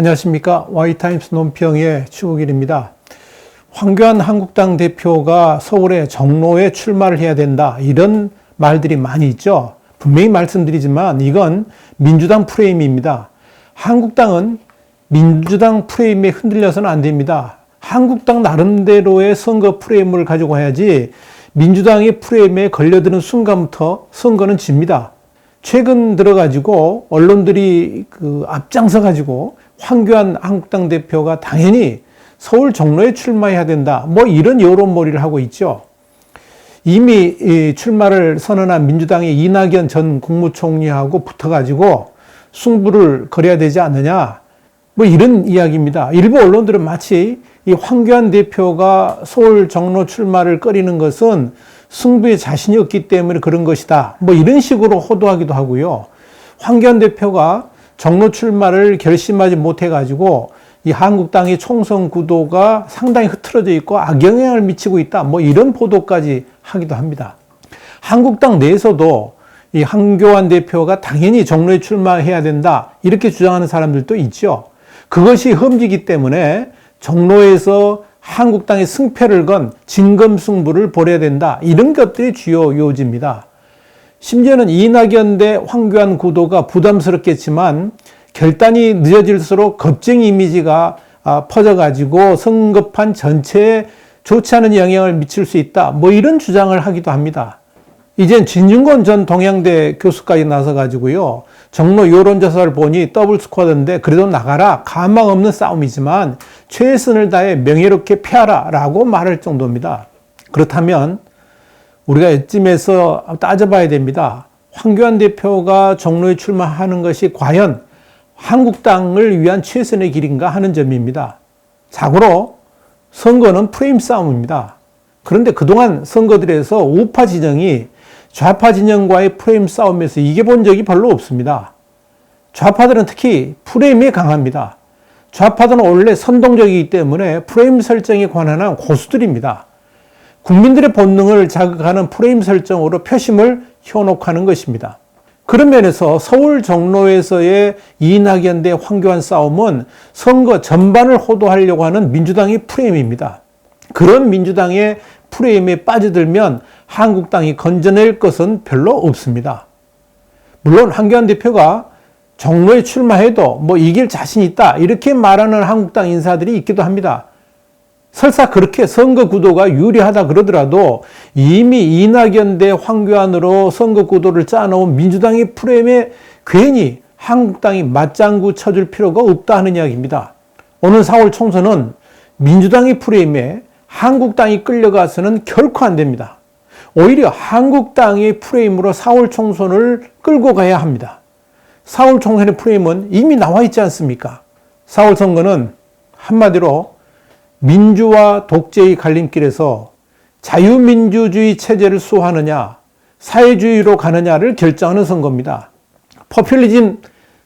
안녕하십니까. 와이타임스 논평의 추국일입니다. 황교안 한국당 대표가 서울의 정로에 출마를 해야 된다. 이런 말들이 많이 있죠. 분명히 말씀드리지만 이건 민주당 프레임입니다. 한국당은 민주당 프레임에 흔들려서는 안 됩니다. 한국당 나름대로의 선거 프레임을 가지고 해야지 민주당의 프레임에 걸려드는 순간부터 선거는 집니다. 최근 들어가지고 언론들이 그 앞장서 가지고 황교안 한국당 대표가 당연히 서울 종로에 출마해야 된다. 뭐 이런 여론몰이를 하고 있죠. 이미 이 출마를 선언한 민주당의 이낙연 전 국무총리하고 붙어가지고 승부를 걸어야 되지 않느냐. 뭐 이런 이야기입니다. 일부 언론들은 마치 이 황교안 대표가 서울 종로 출마를 꺼리는 것은 승부에 자신이 없기 때문에 그런 것이다. 뭐 이런 식으로 호도하기도 하고요. 황교안 대표가 정로 출마를 결심하지 못해가지고 이 한국 당의 총선 구도가 상당히 흐트러져 있고 악영향을 미치고 있다. 뭐 이런 보도까지 하기도 합니다. 한국당 내에서도 이 한교안 대표가 당연히 정로에 출마해야 된다. 이렇게 주장하는 사람들도 있죠. 그것이 흠지기 때문에 정로에서 한국당의 승패를 건 진검승부를 벌여야 된다. 이런 것들이 주요 요지입니다. 심지어는 이낙연 대 황교안 구도가 부담스럽겠지만 결단이 늦어질수록 겁쟁이 이미지가 아, 퍼져가지고 선거판 전체에 좋지 않은 영향을 미칠 수 있다. 뭐 이런 주장을 하기도 합니다. 이젠 진중권 전 동양대 교수까지 나서가지고요. 정로 여론조사를 보니 더블 스쿼드인데 그래도 나가라. 가망 없는 싸움이지만 최선을 다해 명예롭게 패하라. 라고 말할 정도입니다. 그렇다면 우리가 이쯤에서 따져봐야 됩니다. 황교안 대표가 정로에 출마하는 것이 과연 한국당을 위한 최선의 길인가 하는 점입니다. 자고로 선거는 프레임 싸움입니다. 그런데 그동안 선거들에서 우파 진영이 좌파 진영과의 프레임 싸움에서 이겨본 적이 별로 없습니다. 좌파들은 특히 프레임이 강합니다. 좌파들은 원래 선동적이기 때문에 프레임 설정에 관한 한 고수들입니다. 국민들의 본능을 자극하는 프레임 설정으로 표심을 현혹하는 것입니다. 그런 면에서 서울 종로에서의 이낙연 대 황교안 싸움은 선거 전반을 호도하려고 하는 민주당의 프레임입니다. 그런 민주당의 프레임에 빠져들면 한국당이 건져낼 것은 별로 없습니다. 물론 황교안 대표가 종로에 출마해도 뭐 이길 자신 있다 이렇게 말하는 한국당 인사들이 있기도 합니다. 설사 그렇게 선거 구도가 유리하다 그러더라도 이미 이낙연 대 황교안으로 선거 구도를 짜놓은 민주당의 프레임에 괜히 한국당이 맞장구 쳐줄 필요가 없다 하는 이야기입니다. 오늘 4월 총선은 민주당의 프레임에 한국당이 끌려가서는 결코 안 됩니다. 오히려 한국당의 프레임으로 4월 총선을 끌고 가야 합니다. 4월 총선의 프레임은 이미 나와 있지 않습니까? 4월 선거는 한마디로 민주와 독재의 갈림길에서 자유민주주의 체제를 수호하느냐, 사회주의로 가느냐를 결정하는 선거입니다. 포퓰리즘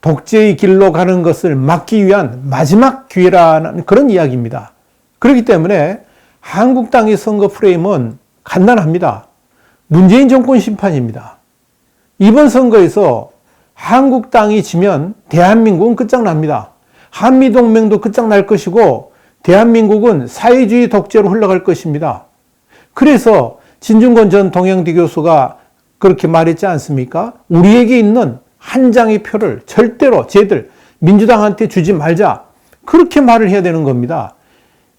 독재의 길로 가는 것을 막기 위한 마지막 기회라는 그런 이야기입니다. 그렇기 때문에 한국당의 선거 프레임은 간단합니다. 문재인 정권 심판입니다. 이번 선거에서 한국당이 지면 대한민국은 끝장납니다. 한미동맹도 끝장날 것이고 대한민국은 사회주의 독재로 흘러갈 것입니다. 그래서 진중권 전 동양대 교수가 그렇게 말했지 않습니까? 우리에게 있는 한 장의 표를 절대로 쟤들 민주당한테 주지 말자. 그렇게 말을 해야 되는 겁니다.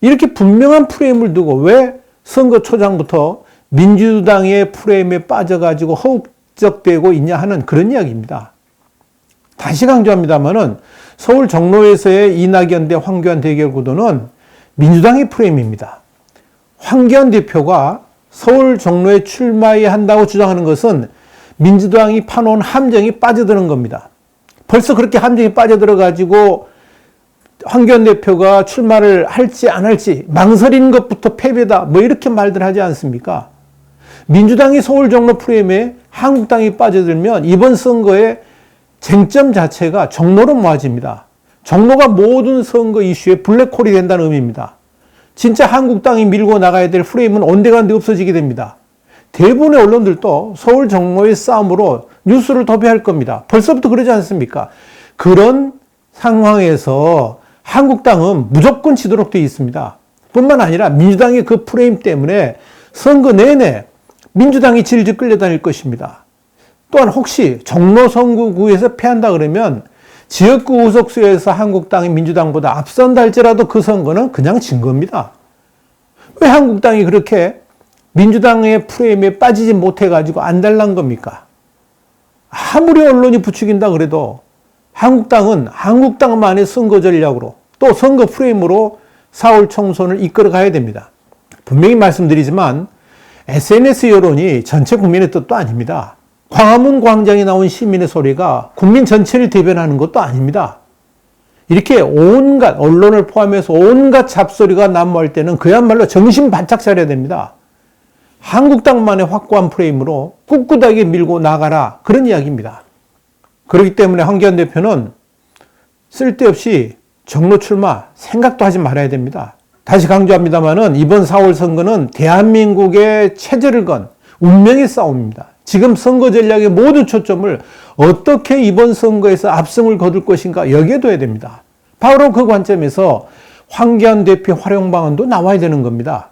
이렇게 분명한 프레임을 두고 왜 선거 초장부터 민주당의 프레임에 빠져가지고 허욱적되고 있냐 하는 그런 이야기입니다. 다시 강조합니다만은 서울 종로에서의 이낙연 대 황교안 대결 구도는 민주당의 프레임입니다. 황교안 대표가 서울 종로에 출마해야 한다고 주장하는 것은 민주당이 파놓은 함정이 빠져드는 겁니다. 벌써 그렇게 함정이 빠져들어 가지고 황교안 대표가 출마를 할지 안 할지 망설이는 것부터 패배다 뭐 이렇게 말들 하지 않습니까? 민주당이 서울 종로 프레임에 한국당이 빠져들면 이번 선거에 쟁점 자체가 종로로 모아집니다. 종로가 모든 선거 이슈에 블랙홀이 된다는 의미입니다. 진짜 한국당이 밀고 나가야 될 프레임은 온데간데 없어지게 됩니다. 대부분의 언론들도 서울 종로의 싸움으로 뉴스를 도배할 겁니다. 벌써부터 그러지 않습니까? 그런 상황에서 한국당은 무조건 지도록 되어 있습니다. 뿐만 아니라 민주당의 그 프레임 때문에 선거 내내 민주당이 질질 끌려다닐 것입니다. 또한 혹시 종로 선거구에서 패한다 그러면 지역구 의석수에서 한국당이 민주당보다 앞선다 할지라도 그 선거는 그냥 진 겁니다. 왜 한국당이 그렇게 민주당의 프레임에 빠지지 못해가지고 안달난 겁니까? 아무리 언론이 부추긴다 그래도 한국당은 한국당만의 선거 전략으로 또 선거 프레임으로 4월 총선을 이끌어 가야 됩니다. 분명히 말씀드리지만 SNS 여론이 전체 국민의 뜻도 아닙니다. 광화문 광장에 나온 시민의 소리가 국민 전체를 대변하는 것도 아닙니다. 이렇게 온갖 언론을 포함해서 온갖 잡소리가 난무할 때는 그야말로 정신 바짝 차려야 됩니다. 한국당만의 확고한 프레임으로 꿋꿋하게 밀고 나가라 그런 이야기입니다. 그렇기 때문에 황교안 대표는 쓸데없이 정로 출마 생각도 하지 말아야 됩니다. 다시 강조합니다만은 이번 4월 선거는 대한민국의 체제를 건 운명의 싸움입니다. 지금 선거 전략의 모든 초점을 어떻게 이번 선거에서 압승을 거둘 것인가 여기에 둬야 됩니다. 바로 그 관점에서 황교안 대표 활용 방안도 나와야 되는 겁니다.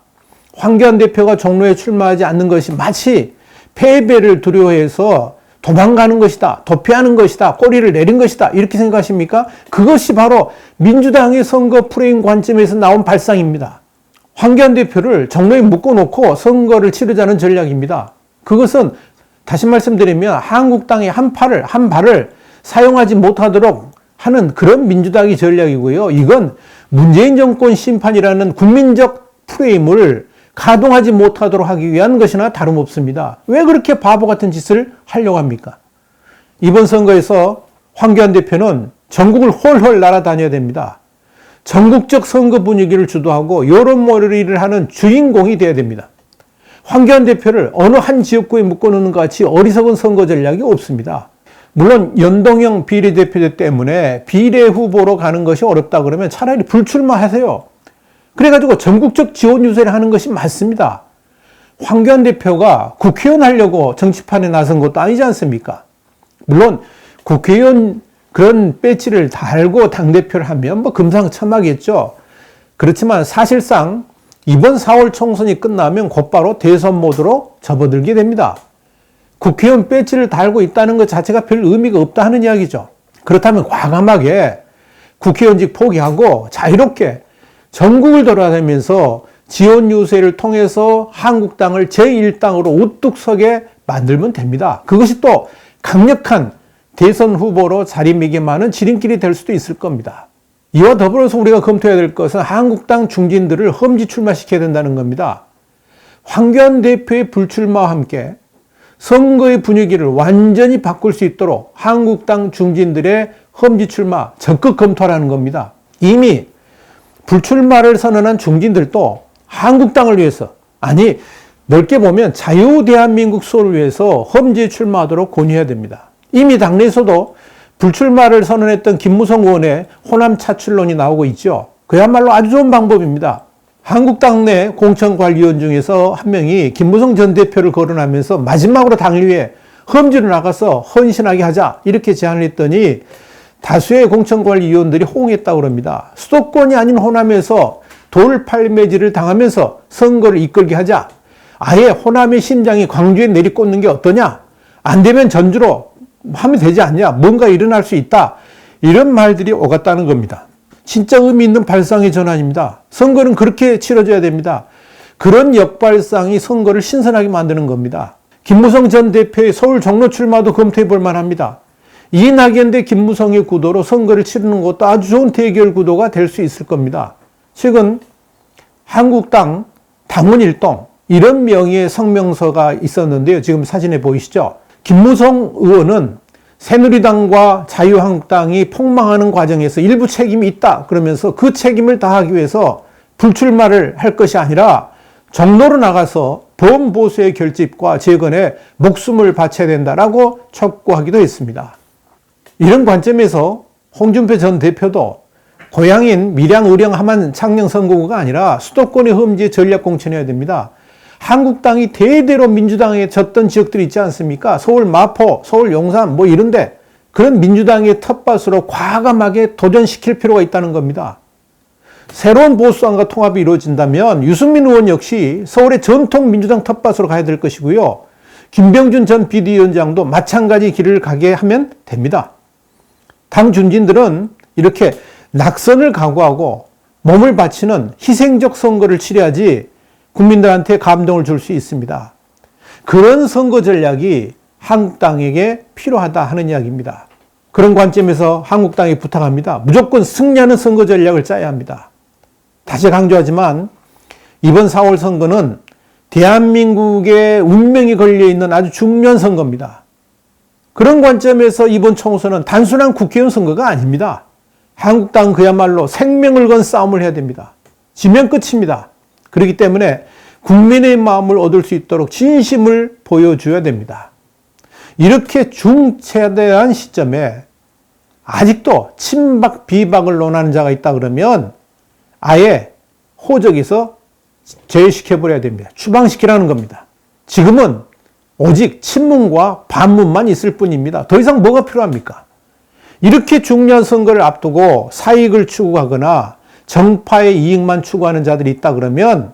황교안 대표가 종로에 출마하지 않는 것이 마치 패배를 두려워해서 도망가는 것이다, 도피하는 것이다, 꼬리를 내린 것이다, 이렇게 생각하십니까? 그것이 바로 민주당의 선거 프레임 관점에서 나온 발상입니다. 황교안 대표를 정로에 묶어놓고 선거를 치르자는 전략입니다. 그것은 다시 말씀드리면 한국당의 한 팔을, 한 발을 사용하지 못하도록 하는 그런 민주당의 전략이고요. 이건 문재인 정권 심판이라는 국민적 프레임을 가동하지 못하도록 하기 위한 것이나 다름없습니다. 왜 그렇게 바보 같은 짓을 하려고 합니까? 이번 선거에서 황교안 대표는 전국을 홀홀 날아다녀야 됩니다. 전국적 선거 분위기를 주도하고 여론몰이를 하는 주인공이 되어야 됩니다. 황교안 대표를 어느 한 지역구에 묶어놓는 것 같이 어리석은 선거 전략이 없습니다. 물론 연동형 비례대표 때문에 비례 후보로 가는 것이 어렵다 그러면 차라리 불출마하세요. 그래가지고 전국적 지원 유세를 하는 것이 맞습니다. 황교안 대표가 국회의원 하려고 정치판에 나선 것도 아니지 않습니까? 물론 국회의원 그런 배지를 달고 당대표를 하면 뭐 금상첨화겠죠. 그렇지만 사실상 이번 4월 총선이 끝나면 곧바로 대선 모드로 접어들게 됩니다. 국회의원 배지를 달고 있다는 것 자체가 별 의미가 없다 하는 이야기죠. 그렇다면 과감하게 국회의원직 포기하고 자유롭게 전국을 돌아다니면서 지원 유세를 통해서 한국당을 제1당으로 우뚝 서게 만들면 됩니다. 그것이 또 강력한 대선 후보로 자리매김하는 지름길이 될 수도 있을 겁니다. 이와 더불어서 우리가 검토해야 될 것은 한국당 중진들을 험지 출마시켜야 된다는 겁니다. 황교안 대표의 불출마와 함께 선거의 분위기를 완전히 바꿀 수 있도록 한국당 중진들의 험지 출마 적극 검토하라는 겁니다. 이미 불출마를 선언한 중진들도 한국당을 위해서 아니 넓게 보면 자유 대한민국 수호를 위해서 험지에 출마하도록 권유해야 됩니다. 이미 당내에서도 불출마를 선언했던 김무성 의원의 호남 차출론이 나오고 있죠. 그야말로 아주 좋은 방법입니다. 한국당 내 공천관리위원 중에서 한 명이 김무성 전 대표를 거론하면서 마지막으로 당일위에 험지로 나가서 헌신하게 하자 이렇게 제안을 했더니 다수의 공천관리위원들이 호응했다고 합니다. 수도권이 아닌 호남에서 돌팔매질을 당하면서 선거를 이끌게 하자. 아예 호남의 심장이 광주에 내리꽂는 게 어떠냐? 안 되면 전주로 하면 되지 않냐? 뭔가 일어날 수 있다. 이런 말들이 오갔다는 겁니다. 진짜 의미 있는 발상의 전환입니다. 선거는 그렇게 치러져야 됩니다. 그런 역발상이 선거를 신선하게 만드는 겁니다. 김무성 전 대표의 서울 종로 출마도 검토해 볼 만합니다. 이낙연 대 김무성의 구도로 선거를 치르는 것도 아주 좋은 대결 구도가 될 수 있을 겁니다. 최근 한국당 당원 일동 이런 명의의 성명서가 있었는데요. 지금 사진에 보이시죠? 김무성 의원은 새누리당과 자유한국당이 폭망하는 과정에서 일부 책임이 있다. 그러면서 그 책임을 다하기 위해서 불출마를 할 것이 아니라 정로로 나가서 범보수의 결집과 재건에 목숨을 바쳐야 된다라고 촉구하기도 했습니다. 이런 관점에서 홍준표 전 대표도 고향인 밀양, 의령, 함안, 창녕 선거구가 아니라 수도권의 험지에 전략 공천해야 됩니다. 한국당이 대대로 민주당에 졌던 지역들이 있지 않습니까? 서울 마포, 서울 용산 뭐 이런데 그런 민주당의 텃밭으로 과감하게 도전시킬 필요가 있다는 겁니다. 새로운 보수당과 통합이 이루어진다면 유승민 의원 역시 서울의 전통 민주당 텃밭으로 가야 될 것이고요. 김병준 전 비대위원장도 마찬가지 길을 가게 하면 됩니다. 당 중진들은 이렇게 낙선을 각오하고 몸을 바치는 희생적 선거를 치러야지 국민들한테 감동을 줄 수 있습니다. 그런 선거 전략이 한국당에게 필요하다 하는 이야기입니다. 그런 관점에서 한국당이 부탁합니다. 무조건 승리하는 선거 전략을 짜야 합니다. 다시 강조하지만 이번 4월 선거는 대한민국의 운명이 걸려 있는 아주 중요한 선거입니다. 그런 관점에서 이번 총선은 단순한 국회의원 선거가 아닙니다. 한국당 그야말로 생명을 건 싸움을 해야 됩니다. 지면 끝입니다. 그렇기 때문에 국민의 마음을 얻을 수 있도록 진심을 보여줘야 됩니다. 이렇게 중차대한 시점에 아직도 친박 비박을 논하는 자가 있다 그러면 아예 호적에서 제외시켜버려야 됩니다. 추방시키라는 겁니다. 지금은 오직 친문과 반문만 있을 뿐입니다. 더 이상 뭐가 필요합니까? 이렇게 중요한 선거를 앞두고 사익을 추구하거나 정파의 이익만 추구하는 자들이 있다 그러면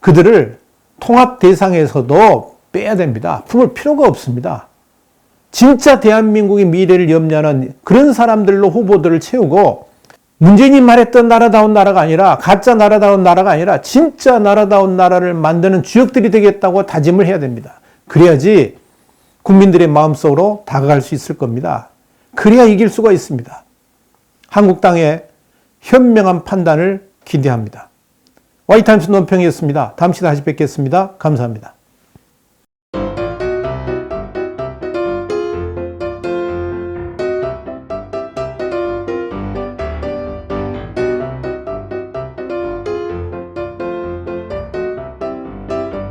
그들을 통합 대상에서도 빼야 됩니다. 품을 필요가 없습니다. 진짜 대한민국의 미래를 염려하는 그런 사람들로 후보들을 채우고 문재인이 말했던 나라다운 나라가 아니라 가짜 나라다운 나라가 아니라 진짜 나라다운 나라를 만드는 주역들이 되겠다고 다짐을 해야 됩니다. 그래야지 국민들의 마음속으로 다가갈 수 있을 겁니다. 그래야 이길 수가 있습니다. 한국당의 현명한 판단을 기대합니다. 와이타임스 논평이었습니다. 다음 시간에 다시 뵙겠습니다. 감사합니다.